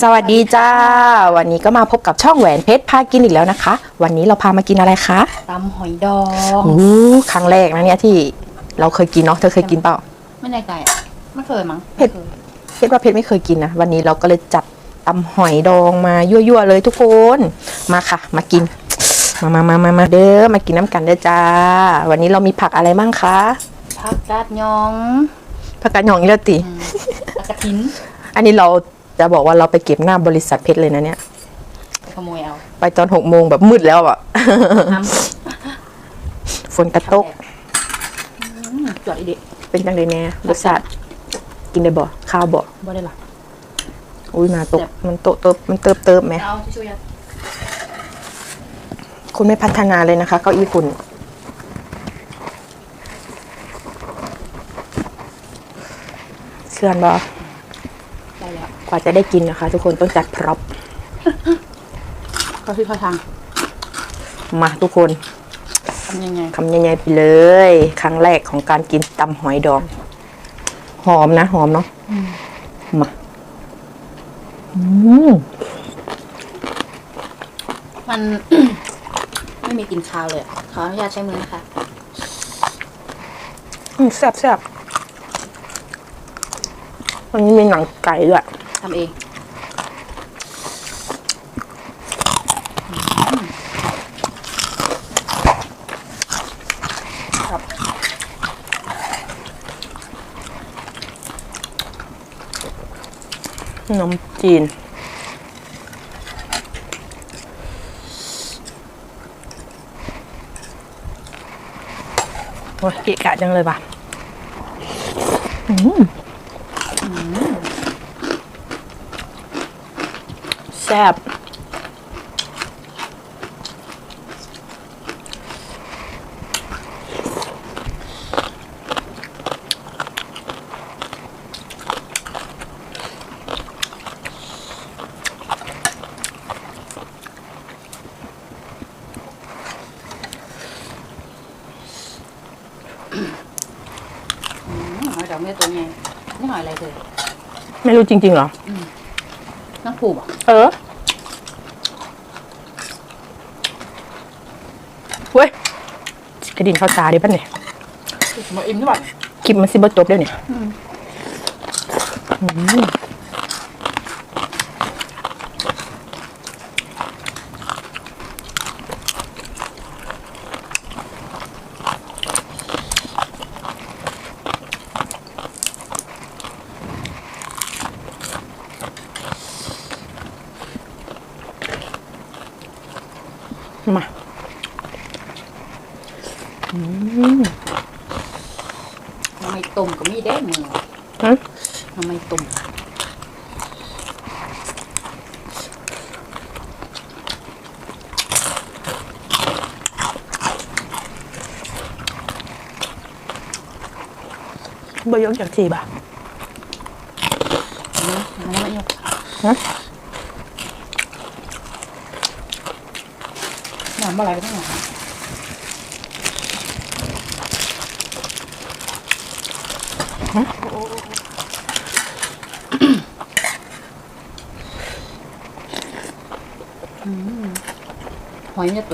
สวัสดีจ้า วันนี้ก็มาพบกับช่องแหวนเพชรพากินอีกแล้วนะคะ วันนี้เราพามากินอะไรคะตำหอยดองอู้ครั้งแรกนะเนี่ยที่เราเคยกินเนาะเธอเคยกินเปล่า ไม่แน่ใจอะไม่เคยมั้งเผ็ดเพชรว่าเพชรไม่เคยกินนะวันนี้เราก็เลยจัดตำหอยดองมายั่วๆเลยทุกคนมาค่ะ มากิน มามามามามาเด้อมากินน้ำกันเด้อจ้า วันนี้เรามีผักอะไรบ้างคะผักกาดยองผักกาดหยองอีลติอืมผักกระถินอันนี้เรา จะบอกว่าเราไปเก็บหน้าบริษัทเพชรเลยนะเนี่ยไปขโมยเอาไปตอนหกโมงแบบมืดแล้วอะน้ฝนกระตกำจวดอีเด็กเป็นจังเลยแน่รสชาติกินได้บ่ข้าวบ่บ่ได้หรออุ้ยมาตก แซ่บ มันโตะเติบมันเติบเติบไหม เอาช่วยยัดคุณไม่พัฒนาเลยนะคะเก้าอี้คุณเชื่อนบ่ได้แล้ วกว่าจะได้กินนะคะ ทุกคนต้องจัดพร็อพก็คือเข้าทางมาทุกคนทำยังไงคำใหญ่ๆไปเลย ครั้งแรกของการกินตำหอยดอง หอมนะ หอมเนาะมาอืมมัน ไม่มีกลินคาวเลยอะขออนุญาตใช้มือนะคะอืมแซ่บแซ่บวันนี้มีหนังไก่ด้วย ทำเองขนมจีน โอ้ยเกะกะจังเลยป่ะ อืม อืม แซ่บอืมหอยดองไม่ได้ตัวใหญ่นี่หอยอะไรเลยไม่รู้จริงๆเหรอ น้ำผูบอะเออเว้ยกระดิ่งเข้าตาดิป่ะเนี่ยมาอิ่มด้วยคลิปมันสิบจบเดี๋ยวนี้อืมอืม ทำไมต้มก็มีได้มือฮะทำไมต้มบยกจากทีบ่ะเนื้อมันไม่ยกฮะน้ำอะไรไปทั้งหมด หอยมันจะ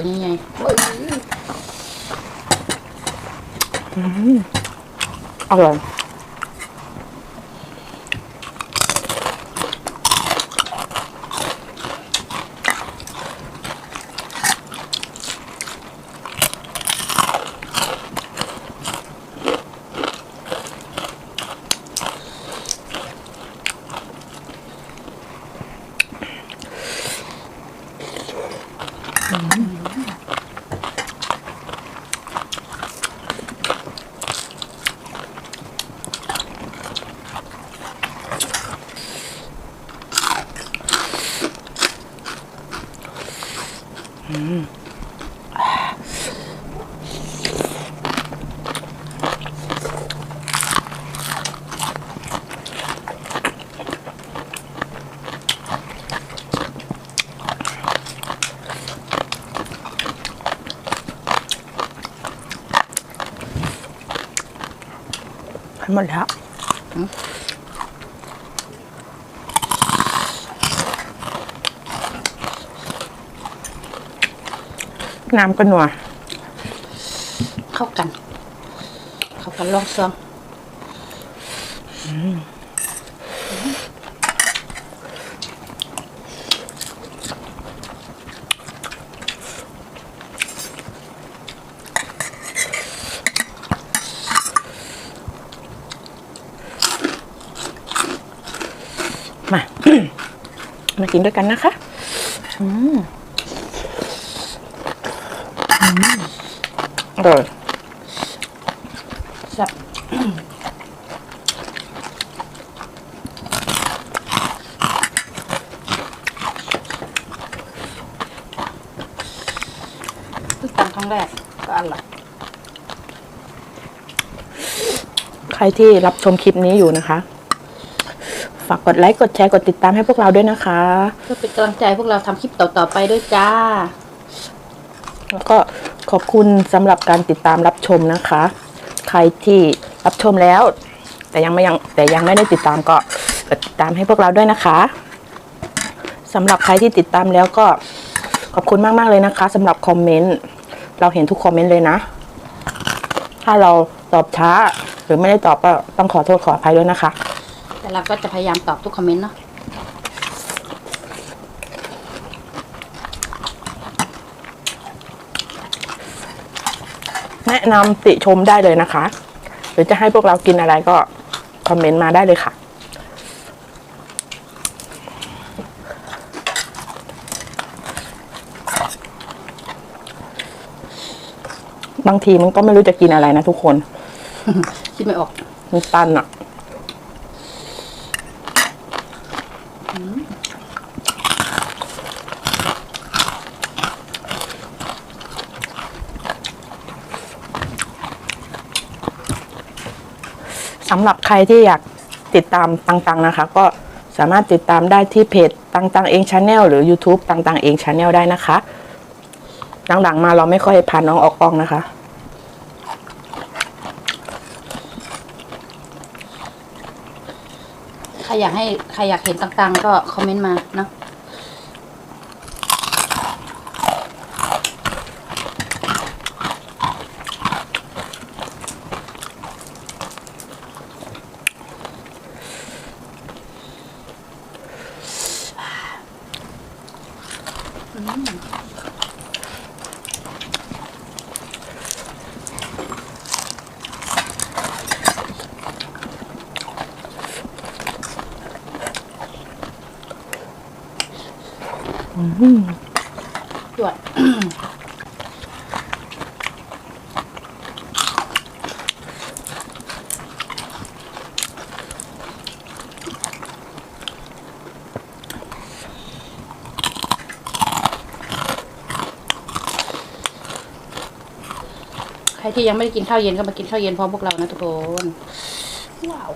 ตั หมดแล้วน้ำก็หนัว เข้ากัน เข้ากันลองซองอืมา มากินด้วยกันนะคะอืมอืมอร่อยแซ่บเพิ่งทำครั้งแรกก็อร่อยใครที่รับชมคลิปนี้อยู่นะคะ ฝากกดไลค์กดแชร์กดติดตามให้พวกเราด้วยนะคะ เพื่อเป็นกำลังใจให้พวกเราทำคลิปต่อๆไปด้วยจ้า แล้วก็ขอบคุณสำหรับการติดตามรับชมนะคะ ใครที่รับชมแล้ว แต่ยังไม่ยังแต่ยังไม่ได้ติดตามก็กดติดตามให้พวกเราด้วยนะคะสำหรับใครที่ติดตามแล้วก็ขอบคุณมาก ๆ เลยนะคะสำหรับคอมเมนต์เราเห็นทุกคอมเมนต์เลยนะ ถ้าเราตอบช้าหรือไม่ได้ตอบก็ต้องขอโทษขออภัยด้วยนะคะ แต่เราก็จะพยายามตอบทุกคอมเมนต์เนาะแนะนำติชมได้เลยนะคะ หรือจะให้พวกเรากินอะไรก็คอมเมนต์มาได้เลยค่ะ บางทีมันก็ไม่รู้จะกินอะไรนะทุกคน คิดไม่ออก มันตันอะ สำหรับใครที่อยากติดตามตังๆนะคะ ก็สามารถติดตามได้ที่เพจตังๆเองชาแนลหรือ YouTube ตังๆเองชาแนลได้นะคะหลังๆมาเราไม่ค่อยพาน้องออกกล้องนะคะ ใครอยากให้ใครอยากเห็นต่างๆ ก็คอมเมนต์มาเนาะ จวดใครที่ยังไม่ได้กินข้าวเย็นก็มากินข้าวเย็นพร้อมพวกเรานะทุกคน ว้าว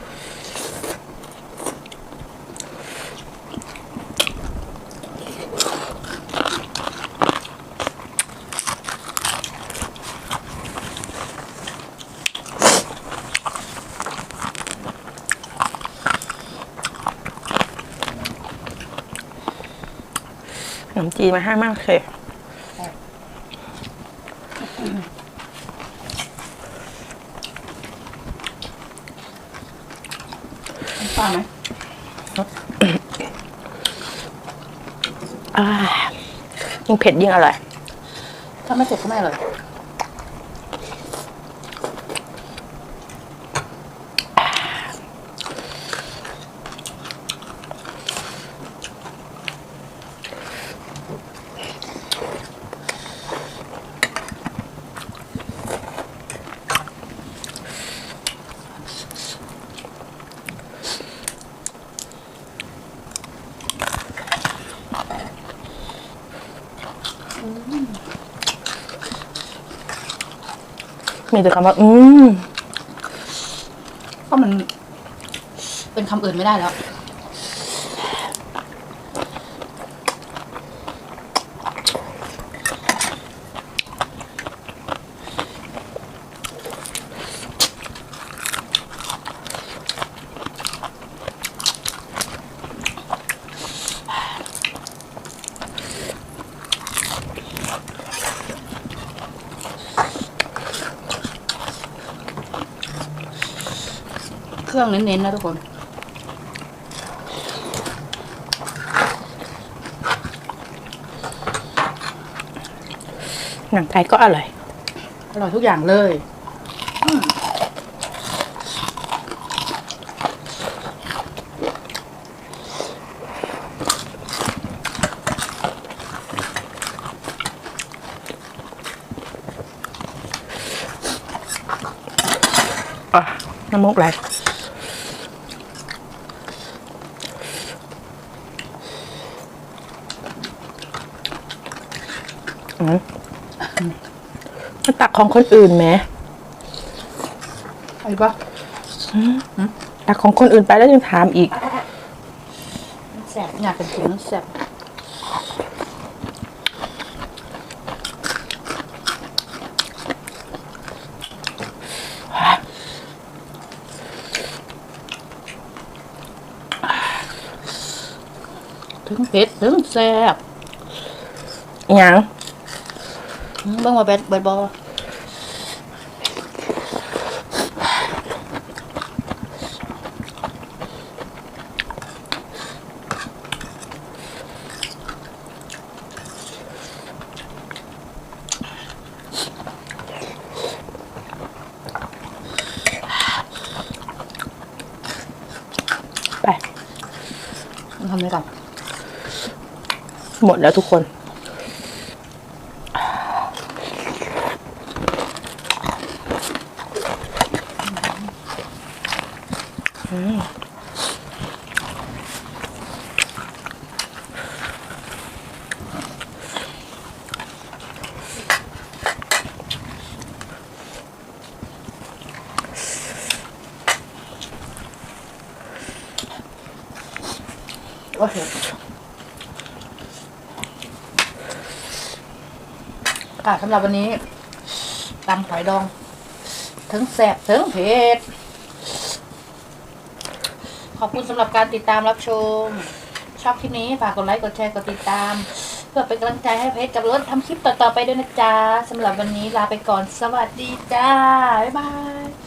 ขนมจีนมาให้มากเลยป้าไหมอ่ายิ่งเผ็ดยิ่งอร่อย ถ้าไม่เสร็จก็ไม่อร่อย มีแต่คำว่า อืม เพราะมันเป็นคำอื่นไม่ได้แล้ว รื่อง เน้นๆนะทุกคน หนังไก่ก็อร่อย อร่อยทุกอย่างเลยอืมอะน้ำมูกไหลอื มมาตักของคนอื่นไหมไอ้ปะตักของคนอื่นไปแล้วยังถามอีกแสบอยากเป็นเสียงแสบถึงเผ็ดถึงแซ่บอหยังอืม เบิ่งว่าเบ็ดเบ็ดบอไปมันทำอะไรกันหมดแล้วทุกคน โอเคค่ะสำหรับวันนี้ตำหอยดอง ถึงแสบถึงเผ็ด อบคุณสำหรับการติดตามรับชม ชอบคลิปนี้ฝากกดไลค์กดแชร์กดติดตาม เพื่อเป็นกำลังใจให้เพจกับรถทำคลิปต่อๆไปด้วยนะจ๊ะสำหรับวันนี้ลาไปก่อนสวัสดีจ้า บ๊ายบาย